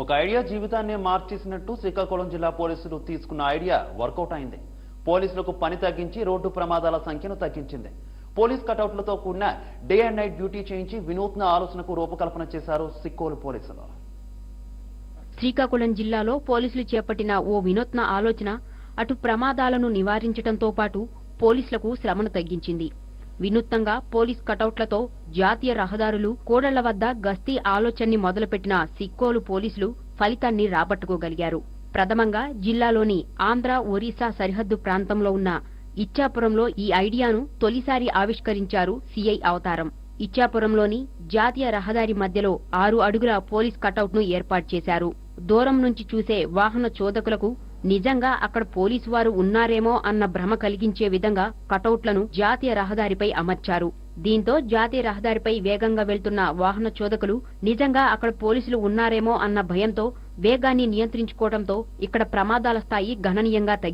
ఒక ఐడియా జీవితాన్ని మార్చేసినట్టు శ్రీకాకుళం జిల్లా పోలీసులు తీసుకున్న ఐడియా వర్కౌట్ అయింది. పోలీసులకు పని తగ్గించి రోడ్డు ప్రమాదాల సంఖ్యను తగ్గించింది. పోలీస్ కటౌట్లతో కూడిన డే అండ్ నైట్ డ్యూటీ చేయించి వినూత్న ఆలోచనకు రూపకల్పన చేశారు సిక్కోలు పోలీసులు. శ్రీకాకుళం జిల్లాలో పోలీసులు చేపట్టిన ఓ వినూత్న ఆలోచన అటు ప్రమాదాలను నివారించడంతో పాటు పోలీసులకు శ్రమను తగ్గించింది. వినూత్నంగా పోలీస్ కటౌట్లతో జాతీయ రహదారులు కోడళ్ళ వద్ద గస్తీ ఆలోచనని మొదలుపెట్టిన సిక్కోలు పోలీసులు ఫలితాన్ని రాబట్టుకోగలిగారు. ప్రథమంగా జిల్లాలోని ఆంధ్ర ఒరిస్సా సరిహద్దు ప్రాంతంలో ఉన్న ఇచ్చాపురంలో ఈ ఐడియాను తొలిసారి ఆవిష్కరించారు సిఐ అవతారం. ఇచ్చాపురంలోని జాతీయ రహదారి మధ్యలో ఆరు అడుగుల పోలీస్ కటౌట్ను ఏర్పాటు చేశారు. దూరం నుంచి చూసే వాహన చోదకులకు నిజంగా అక్కడ పోలీసు వారు ఉన్నారేమో అన్న భ్రమ కలిగించే విధంగా కటౌట్లను జాతీయ రహదారిపై అమర్చారు. దీంతో జాతీయ రహదారిపై వేగంగా వెళ్తున్న వాహన చోదకులు నిజంగా అక్కడ పోలీసులు ఉన్నారేమో అన్న భయంతో వేగాన్ని నియంత్రించుకోవడంతో ఇక్కడ ప్రమాదాల స్థాయి గణనీయంగా తగ్గింది